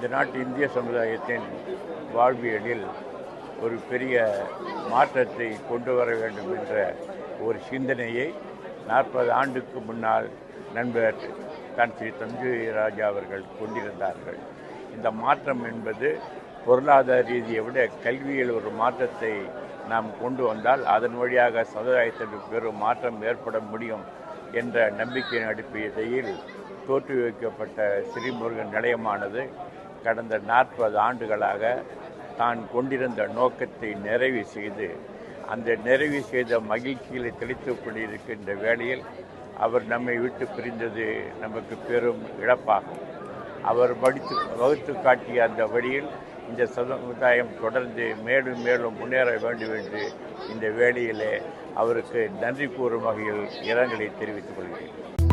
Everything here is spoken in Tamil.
இந்த நாட்டு இந்திய சமுதாயத்தின் வாழ்வியலில் ஒரு பெரிய மாற்றத்தை கொண்டு வர வேண்டும் என்ற ஒரு சிந்தனையை நாற்பது ஆண்டுக்கு முன்னால் நண்பர் தான் ஸ்ரீ தஞ்சை ராஜா அவர்கள் கொண்டிருந்தார்கள். இந்த மாற்றம் என்பது பொருளாதார ரீதியை விட கல்வியில் ஒரு மாற்றத்தை நாம் கொண்டு வந்தால் அதன் வழியாக சமுதாயத்திற்கு பெரும் மாற்றம் ஏற்பட முடியும் என்ற நம்பிக்கையின் அடிப்படையில் தோற்றுவிக்கப்பட்ட ஸ்ரீமுருகன் நிலையமானது கடந்த நாற்பது ஆண்டுகளாக தான் கொண்டிருந்த நோக்கத்தை நிறைவு செய்து அந்த நிறைவு செய்த மகிழ்ச்சியில் தெளித்துக் கொண்டிருக்கின்ற வேளையில் அவர் நம்மை விட்டு பிரிந்தது நமக்கு பெரும் இழப்பாகும். அவர் படித்து வகுத்து காட்டிய அந்த வழியில் இந்த சமுதாயம் தொடர்ந்து மேலும் மேலும் முன்னேற வேண்டும் என்று இந்த வேளையிலே அவருக்கு நன்றி கூறும் வகையில் இரங்கலை தெரிவித்துக் கொள்கிறேன்.